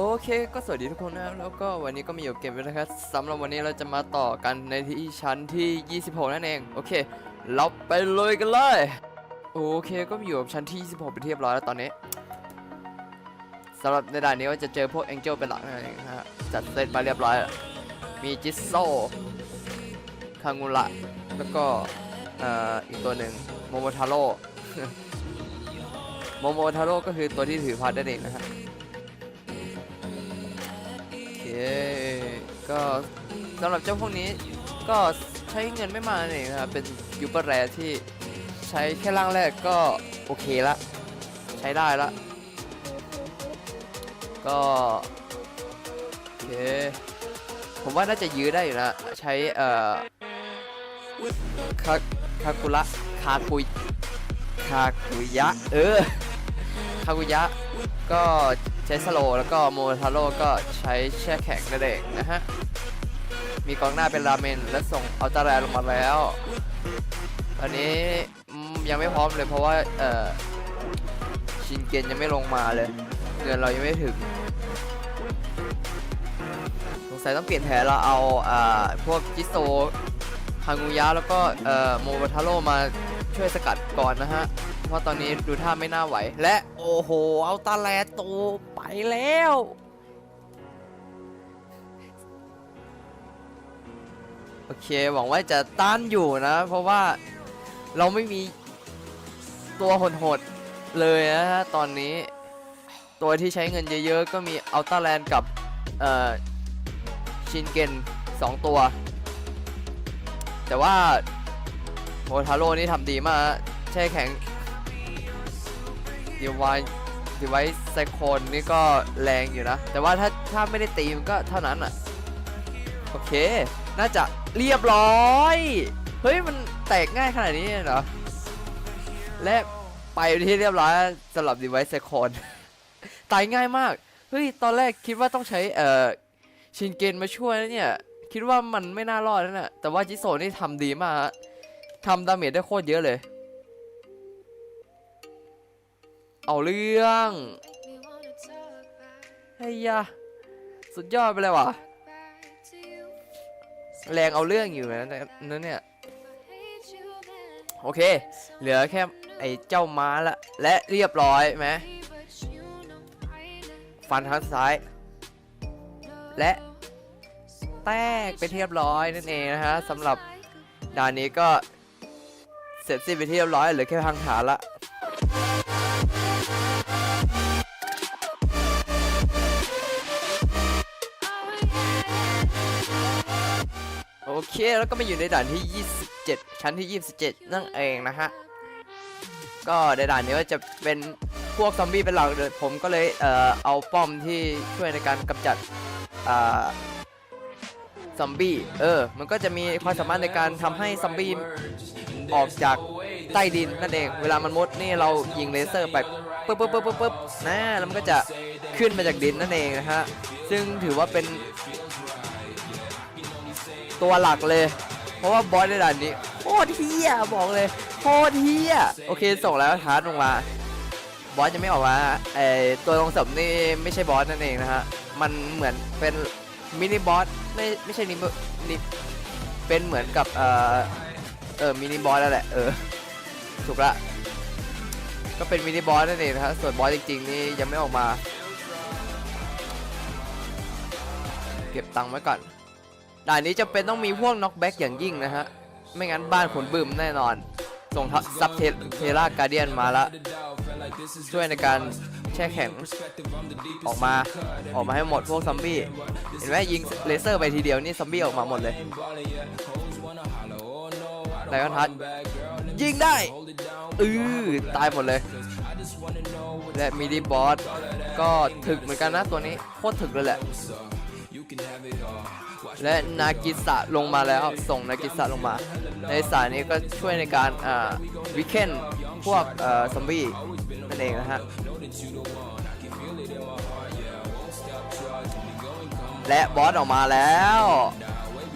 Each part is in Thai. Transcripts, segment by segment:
โอเคก็สวัสดีทุกคนนะครับแล้วก็วันนี้ก็มีอยู่เกมแล้วนะครับสำหรับวันนี้เราจะมาต่อกันในที่ชั้นที่ 26 นั่นเอง โอเค เราไปเลยกันเลย โอเคก็มีอยู่กับชั้นที่ 26เป็นที่เรียบร้อยแล้วตอนนี้สำหรับในด่านนี้ก็จะเจอพวกแองเจิลเป็นหลักนั่นเองฮะจัดเซตมาเรียบร้อย มีจิสโซคางูระแล้วก็เอ่ออีกตัวหนึ่งโมโมทาโร่โมโมทาโร่ก็คือตัวที่ถือพัดนั่นเองนะฮะโอเค ก็สำหรับเจ้าพวกนี้ก็ใช้เงินไม่มากนั่นเองนะครับ เป็นยูเปอร์แรที่ใช้แค่ร่างแรกก็โอเคละ ใช้ได้ละ ก็โอเค ผมว่าน่าจะยื้อได้อยู่นะ ใช้เอ่อคาคากุระคากุยคากุยะ เออคากุยะ ก็ ใช้สโลแล้วก็โมทาโร่ก็ใช้แช่แข็งนั่นเองนะฮะ มีกองหน้าเป็นราเมนและส่งอัลตาแรลงมาแล้วตอนนี้ยังไม่พร้อมเลยเพราะว่าชินเกนยังไม่ลงมาเลยเดือนเรายังไม่ถึงสงสัยต้องเปลี่ยนแผนเราเอาอ่าพวกจิโซฮางูยะแล้วก็เอ่อโมทาโร่มาช่วยสกัดก่อนนะฮะ เพราะตอนนี้ดูท่าไม่น่าไหว และโอ้โห เอาตาแลตู แล้ว โอเค หวังว่าจะต้านอยู่นะ เพราะว่าเราไม่มีตัวโหดๆเลยนะฮะ ตอนนี้ ตัวที่ใช้เงินเยอะๆ ก็มีอัลต a าแลนด์กับ เอ่อ ชินเกนสองตัว แต่ว่าโมทาโร่นี่ทำดีมากแช่แข็งดีไว ดีไวไซโคนนี่ก็แรงอยู่นะ แต่ว่าถ้าถ้าไม่ได้ตีมันก็เท่านั้นอะ โอเค น่าจะเรียบร้อย เฮ้ย มันแตกง่ายขนาดนี้เหรอ และไปที่เรียบร้อยสำหรับดีไวไซโคนตายง่ายมาก เฮ้ย ตอนแรกคิดว่าต้องใช้เอ่อชินเกนมาช่วยนะเนี่ย คิดว่ามันไม่น่ารอดนะแต่ว่าจิโซนี่ทำดีมากฮะทำดาเมจได้โคตรเยอะเลย เอาเรื่องเฮ้ยยะสุดยอดไปเลยว่ะ แรงเอาเรื่องอยู่นะนั่นเนี่ย โอเค เหลือแค่ไอ้เจ้าม้าละ และเรียบร้อยไหมฟันทางซ้าย และแตกไปเรียบร้อยนั่นเองนะฮะสำหรับด่านนี้ก็เสร็จสิ้นไปที่เรียบร้อยเหลือแค่ทางฐานละ แล้วก็มาอยู่ในด่านที่ 27 ชั้นที่ 27 นั่นเองนะฮะ ก็ในด่านนี้ก็จะเป็นพวกซอมบี้เป็นหลักเลยผมก็เลยเอ่อเอาป้อมที่ช่วยในการกำจัดอ่าซอมบี้ เออ มันก็จะมีความสามารถในการทำให้ซอมบี้ออกจากใต้ดินนั่นเอง เวลามันมดนี่เรายิงเลเซอร์ไปปึ๊บปึ๊บปึ๊บปึ๊บปึ๊บนะแล้วมันก็จะขึ้นมาจากดินนั่นเองนะฮะ ซึ่งถือว่าเป็น ตัวหลักเลย เพราะว่าบอสในด่านนี้โคตรเฮียบอกเลยโคตรเฮียโอเคส่งแล้วทาร์ลงมาบอสจะไม่ออกมาไอตัวลงสมนี่ไม่ใช่บอสนั่นเองนะฮะมันเหมือนเป็นมินิบอสไม่ไม่ใช่นิมนิเป็นเหมือนกับเออเออมินิบอสแล้วแหละเออถูกละก็เป็นมินิบอสนั่นเองนะฮะส่วนบอสจริงๆนี่ยังไม่ออกมา เก็บตังค์ไว้ก่อน ด่านนี้จะเป็นต้องมีพวกน็อกแบ็กอย่างยิ่งนะฮะ ไม่งั้นบ้านขนบึมแน่นอน ส่งซับเทเทราการเดียนมาละ ช่วยในการแช่แข็ง ออกมา ออกมาให้หมดพวกซอมบี้ เห็นไหมยิงเลเซอร์ไปทีเดียวนี่ซอมบี้ออกมาหมดเลยไดคอนทัชยิงได้ อือตายหมดเลย และมินิบอสก็ถึกเหมือนกันนะตัวนี้ โคตรถึกเลยแหละ และนากิสะลงมาแล้วส่งนากิสะลงมา ในสายนี้ก็ช่วยในการวิเคนพวกซอมบี้นั่นเองนะฮะและบอสออกมาแล้ว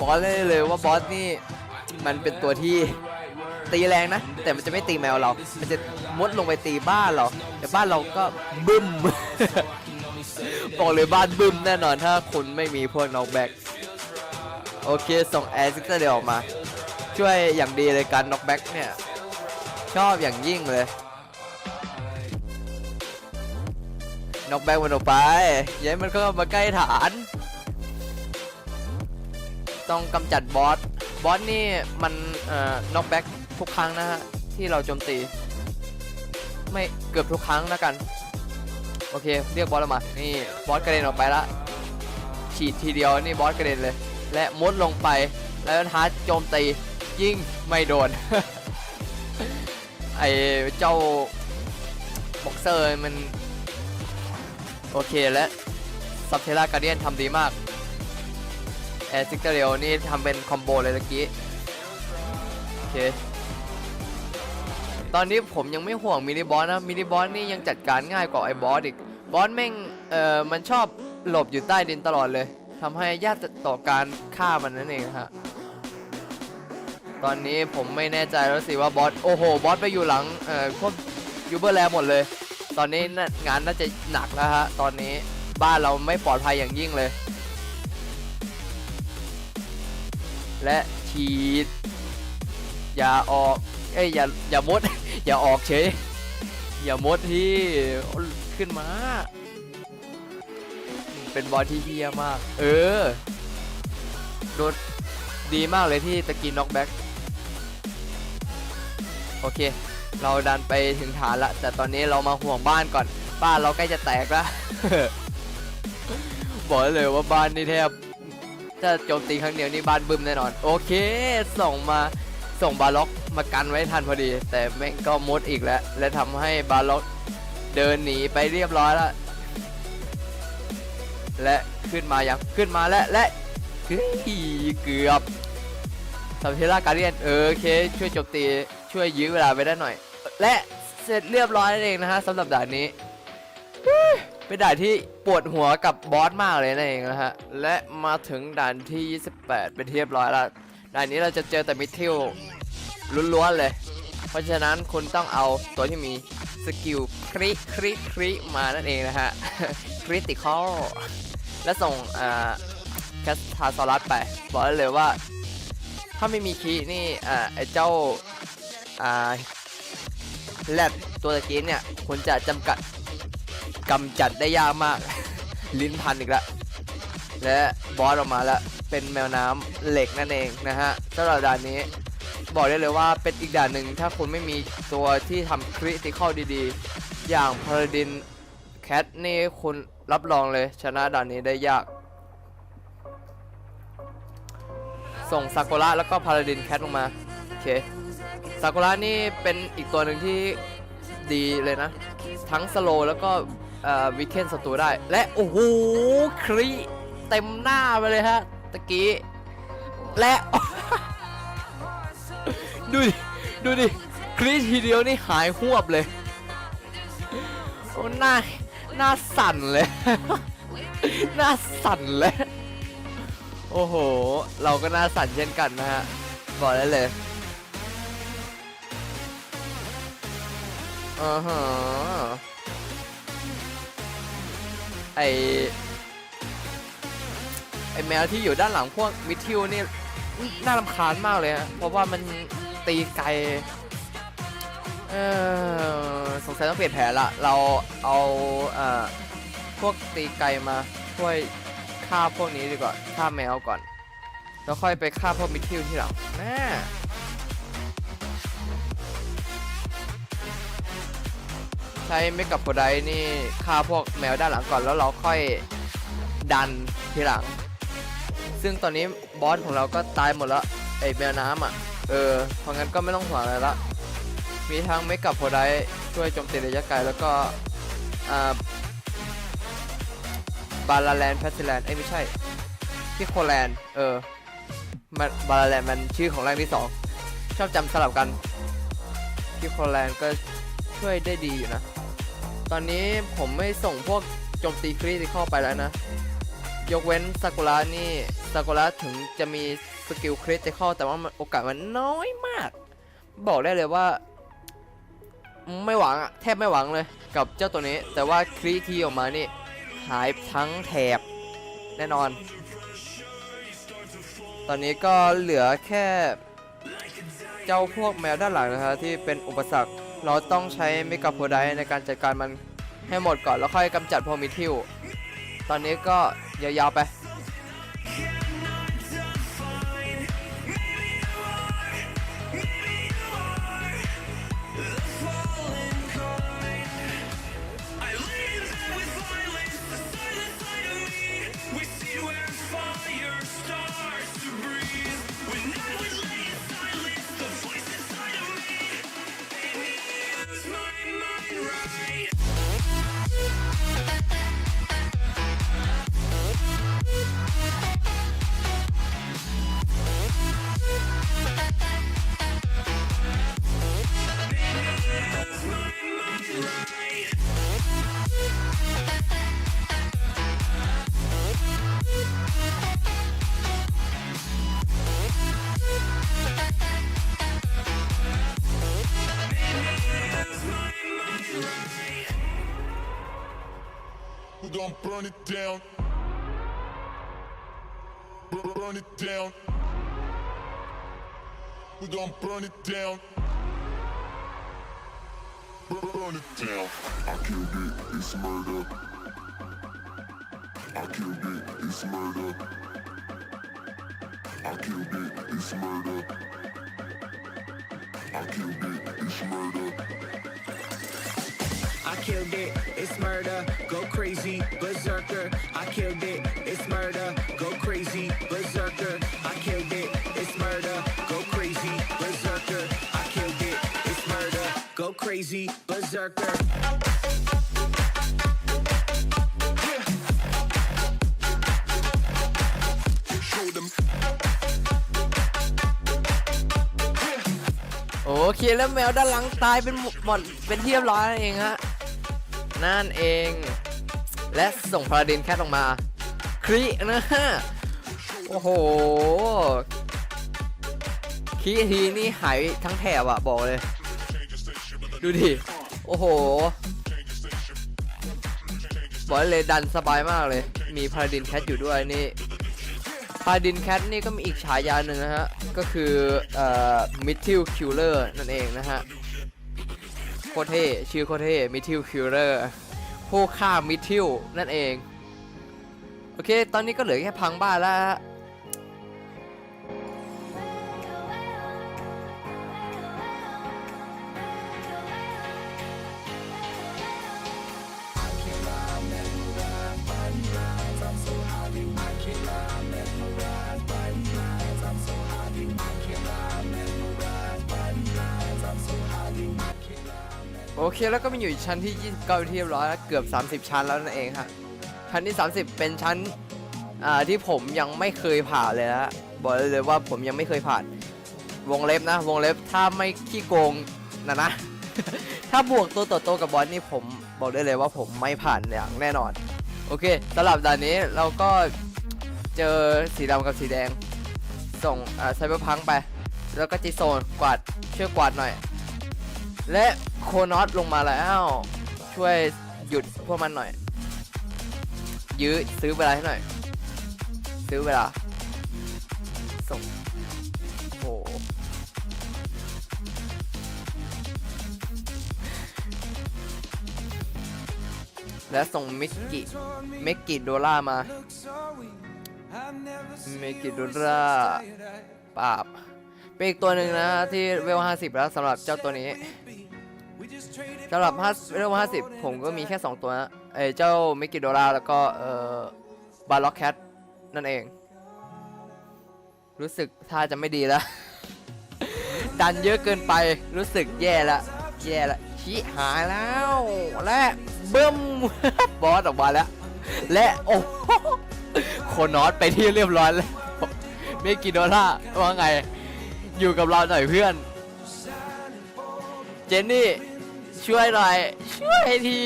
บอสเลยเลยว่าบอสนี่มันเป็นตัวที่ตีแรงนะ แต่มันจะไม่ตีแมวเรา มันจะมุดลงไปตีบ้านเรา แต่บ้านเราก็บึ้มบอกเลยบ้านบึ้มแน่นอนถ้าคุณไม่มีพวกน็อกแบ็ก โอเค ส่งแอร์ซิกเตอร์เดียวออกมา ช่วยอย่างดีเลยการน็อกแบ็กเนี่ย ชอบอย่างยิ่งเลยน็อกแบ็กมันออกไปย้ายมันก็มาใกล้ฐาน ต้องกำจัดบอส บอสนี่มันเอ่อน็อกแบ็กทุกครั้งนะฮะ ที่เราโจมตี ไม่เกือบทุกครั้งแล้วกัน โอเค เรียกบอสออกมา นี่ บอสกระเด็นออกไปละฉีดทีเดียวนี่บอสกระเด็นเลย และมุดลงไป แล้วฮาร์ดโจมตียิงไม่โดน ไอเจ้าบ็อกเซอร์มัน โอเคและซับเทล่าการเดียนทำดีมาก แอร์ซิกเตอร์เรลนี่ทำเป็นคอมโบเลยตะกี้ โอเค ตอนนี้ผมยังไม่ห่วงมินิบอสนะ มินิบอสนี่ยังจัดการง่ายกว่าไอ้บอสอีก บอสแม่ง เอ่อ มันชอบหลบอยู่ใต้ดินตลอดเลย ทำให้ยากต่อการฆ่ามันนั่นเองฮะตอนนี้ผมไม่แน่ใจแล้วสิว่าบอสโอ้โหบอสไปอยู่หลังเอ่อพวกยูเบอร์แลหมดเลย ตอนนี้งานน่าจะหนักแล้วฮะตอนนี้บ้านเราไม่ปลอดภัยอย่างยิ่งเลย และฉีดอย่าออกเอ้ยอย่าอย่ามด อย่าออกเฉยอย่ามดที่ขึ้นมา เป็นบอลที่เฮียมาก เออ โดนดีมากเลยที่ตะกี้น็อกแบ็กโอเค เราดันไปถึงฐานละ แต่ตอนนี้เรามาห่วงบ้านก่อน บ้านเราใกล้จะแตกล้วบอกเลยว่าบ้านนี่แทบถ้าโจมตีครั้งเดียวนี่บ้านบึมแน่นอน โอเค ส่งมาส่งบาล็อกมากันไว้ทันพอดี แต่แม่งก็มุดอีกแล้ว และทำให้บาล็อกเดินหนีไปเรียบร้อยแล้ว และขึ้นมาอยังขึ้นมาแล้วและเฮ้ยเกือบสัมเพล่าการเดียนเออโอเค ช่วยจมตีช่วยยื้อเวลาไปได้หน่อย และเสร็จเรียบร้อยนั่นเองนะฮะสำหรับด่านนี้เป็นด่านที่ปวดหัวกับบอสมากเลยนั่นเองนะฮะและมาถึงด่านที่ 28 เป็นที่เรียบร้อยแล้วด่านนี้เราจะเจอแต่มิทิลล้วนๆเลย เพราะฉะนั้นคุณต้องเอาตัวที่มีสกิลคริคริคริมานั่นเองนะฮะคริติคอล และส่งอ่าแคสทาซอรัสไป บอกได้เลยว่า ถ้าไม่มีคีนี่อ่าไอเจ้าอ่าแรดตัวตะกี้เนี่ยคุณจะจำกัดกำจัดได้ยากมาก ลิ้นพันอีกแล้วและบอสออกมาแล้วเป็นแมวน้ำเหล็กนั่นเองนะฮะสำหรับด่านนี้บอกได้เลยว่าเป็นอีกด่านหนึ่งถ้าคุณไม่มีตัวที่ทำคริติคอลดีๆ อย่างพาราดินแคทนี่คุณ รับรองเลยชนะด่านนี้ได้ยาก ส่งซากุระแล้วก็พาราดินแคทลงมา โอเคซากุระนี่เป็นอีกตัวหนึ่งที่ดีเลยนะ ทั้งสโลแล้วก็วิกเคนศัตรูได้ และ โอ้โหครีเต็มหน้าไปเลยฮะตะกี้ และ ดูดิ ดูดิ ครีทีเดียวนี่หายหวบเลย โอ้น้า หน้าสั่นเลย หน้าสั่นเลย โอ้โห เราก็หน้าสั่นเช่นกันนะฮะ บอกได้เลยอ่าฮะไอไอแมวที่อยู่ด้านหลังพวกมิทิวนี่น่ารำคาญมากเลยฮะ เพราะว่ามันตีไกล เออ งสัยต้องเปลี่ยนแผนละ เราเอาเอ่อพวกตีไกลมาช่วยฆ่าพวกนี้ดีกว่าฆ่าแมวก่อน แล้วค่อยไปฆ่าพวกมิทิวที่หลังแน่ใช้เมกับโพไดนี่ฆ่าพวกแมวด้านหลังก่อนแล้วเราค่อยดันทีหลัง ซึ่งตอนนี้บอสของเราก็ตายหมดแล้วไอแมวน้ำอะ เออ เพราะงั้นก็ไม่ต้องห่วงอะไรละ มีทั้งเมกับโพได ช่วยโจมตีระยะไกลแล้วก็บาลาแลนแพสซิแลนเอ้ไม่ใช่พิโคแลนเออมันบาลาแลนมันชื่อของแรงที่สองชอบจำสลับกันพิโคแลนก็ช่วยได้ดีอยู่นะ ตอนนี้ผมไม่ส่งพวกโจมตีคริติคอลไปแล้วนะ ยกเว้นซากุระนี่ซากุระถึงจะมีสกิลคริติคอลแต่ว่าโอกาสมันน้อยมาก บอกได้เลยว่า ไม่หวังอะแทบไม่หวังเลยกับเจ้าตัวนี้ แต่ว่าครีทีออกมานี่หายทั้งแถบแน่นอน ตอนนี้ก็เหลือแค่เจ้าพวกแมวด้านหลังนะครับที่เป็นอุปสรรคเราต้องใช้เมกาโพไดในการจัดการมันให้หมดก่อนแล้วค่อยกำจัดพวกมิทิว ตอนนี้ก็ยาวๆไป burn it down. Burn it down. We're gonna burn it down. Bur- Burn it down. I killed it, it's murder. I killed it, it's murder. I killed it, it's murder. I killed it, it's murder. I killed it, it's murder, go crazy, berserker. I killed it, it's murder, go crazy, berserker. I killed it, it's murder, go crazy, berserker. I killed it, it's murder, go crazy, berserker. Show them. โอเคแล้วแมวด้านหลังตายเป็นหมหมดเป็นที่เรียบร้อยนั่นเองฮะ นั่นเอง และส่งพาราดินแคทออกมา ครินะฮะ โอ้โหคริทีนี่หายทั้งแถบอะบอกเลย ดูดิ โอ้โหบอกเลยดันสบายมากเลย มีพาราดินแคทอยู่ด้วยนี่พาดินแคทนี่ก็มีอีกฉายาหนึ่งนะฮะ ก็คือเอ่อมิทิลคิลเลอร์นั่นเองนะฮะ โคเท่ชื่อโคเท่มิทิลคิลเลอร์ผู้ฆ่ามิทิลนั่นเอง โอเค ตอนนี้ก็เหลือแค่พังบ้านแล้ว โอเคแล้วก็มาอยู่ชั้นที่ 29ที่เรียบร้อยแล้วเกือบ 30 ชั้นแล้วนั่นเองฮะชั้นที่ 30 เป็นชั้นอ่าที่ผมยังไม่เคยผ่านเลยนะบอกเลยเลยว่าผมยังไม่เคยผ่าน วงเล็บนะ วงเล็บถ้าไม่ขี้โกงนะนะ ถ้าบวกตัวต่อตัวกับบอสนี่ผมบอกได้เลยว่าผมไม่ผ่านอย่างแน่นอน โอเคสำหรับด่านนี้เราก็เจอสีดำกับสีแดง ส่งไซเบอร์พังไป แล้วก็จิโซนกวาดช่วยกวาดหน่อย และ โคนอตลงมาแล้ว ช่วยหยุดพวกมันหน่อย ยื้อซื้อเวลาให้หน่อย ซื้อเวลา ส่งโอ้โหและส่งมิกกิเมกกิโดล่ามาเมกกิโดล่าปราบเป็นอีกตัวหนึ่งนะที่เวล 50 แล้วสำหรับเจ้าตัวนี้ สำหรับ5เวล50 ผมก็มีแค่ 2 ตัวนะเอ้เจ้ามิกิโดราแล้วก็เอ่อบาร์ล็อกแคทนั่นเอง รู้สึกท่าจะไม่ดีแล้ว ดันเยอะเกินไปรู้สึกแย่ละ แย่ละชี้หายแล้ว และเบิ้มบอสออกมาแล้ว และโอ้โหโคนอสไปที่เรียบร้อยแล้วมิกิโดราว่าไง อยู่กับเราหน่อยเพื่อน เจนนี่ ช่วยหน่อย ช่วยที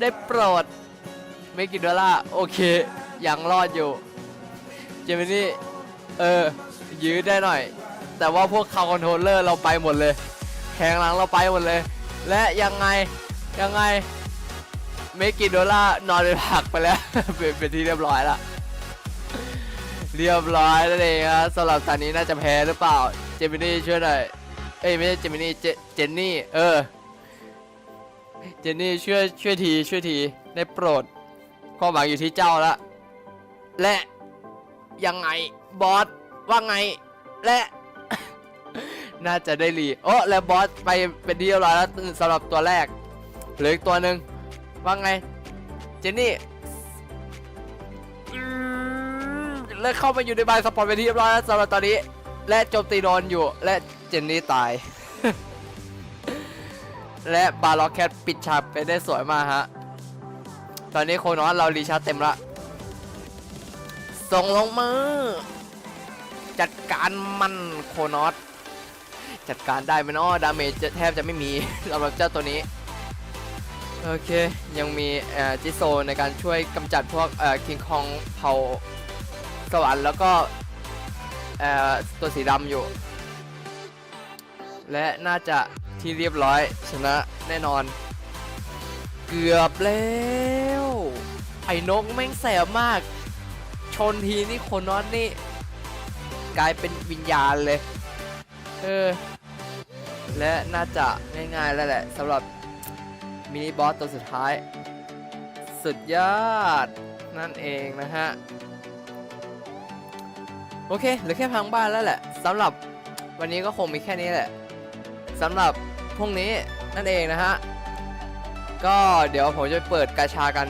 ได้โปรด ไม่กินดอลลาร์โอเค ยังรอดอยู่ เจมินี่ เออ ยื้อได้หน่อย แต่ว่าพวกคาร์คอนโทรลเลอร์เราไปหมดเลยแทงหลังเราไปหมดเลย และยังไง ยังไง ไม่กินโดล่านอนเป็นผักไปแล้ว เป็นเป็นที่เรียบร้อยละเรียบร้อยแล้วเองครับสำหรับตอนนี้น่าจะแพ้หรือเปล่า เจมินี่ช่วยหน่อย เอ้ยไม่ใช่เจมินี่ เจเจนนี่ เออ เจนนี่ช่วยช่วยทีช่วยทีได้โปรดความหวังอยู่ที่เจ้าละและยังไงบอสว่าไงและ น่าจะได้รีโอ้และบอสไปเป็นที่เรียบร้อยแล้วสำหรับตัวแรกเหลืออีกตัวหนึ่งว่าไง เจนนี่และเข้ามาอยู่ในบายสปอร์ตเป็นที่เรียบร้อยแล้วสำหรับตอนนี้ และโจมตีโดนอยู่และเจนนี่ตาย และบาล็อกแคทปิดฉากไปได้สวยมากฮะ ตอนนี้โคนอสเรารีชาร์จเต็มละ ส่งลงมือ จัดการมันโคนอสจัดการได้ไหมเนาะดาเมจแทบจะไม่มีสำหรับเจ้าตัวนี้ โอเค ยังมีจิโซในการช่วยกำจัดพวกคิงคองเผาสวรรค์แล้วก็ตัวสีดำอยู่ และน่าจะ ที่เรียบร้อยชนะแน่นอน เกือบแล้ว ไอ้นกแม่งแสบมาก ชนทีนี่คนนอสนี่ กลายเป็นวิญญาณเลย เออ และน่าจะง่ายๆแล้วแหละสำหรับมินิบอสตัวสุดท้าย สุดยอด นั่นเองนะฮะ โอเคเหลือแค่พังบ้านแล้วแหละสำหรับวันนี้ก็คงมีแค่นี้แหละ สำหรับพรุ่งนี้นั่นเองนะฮะ ก็เดี๋ยวผมจะเปิดกาชากัน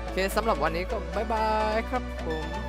โอเคสำหรับวันนี้ก็บ๊ายบายครับผม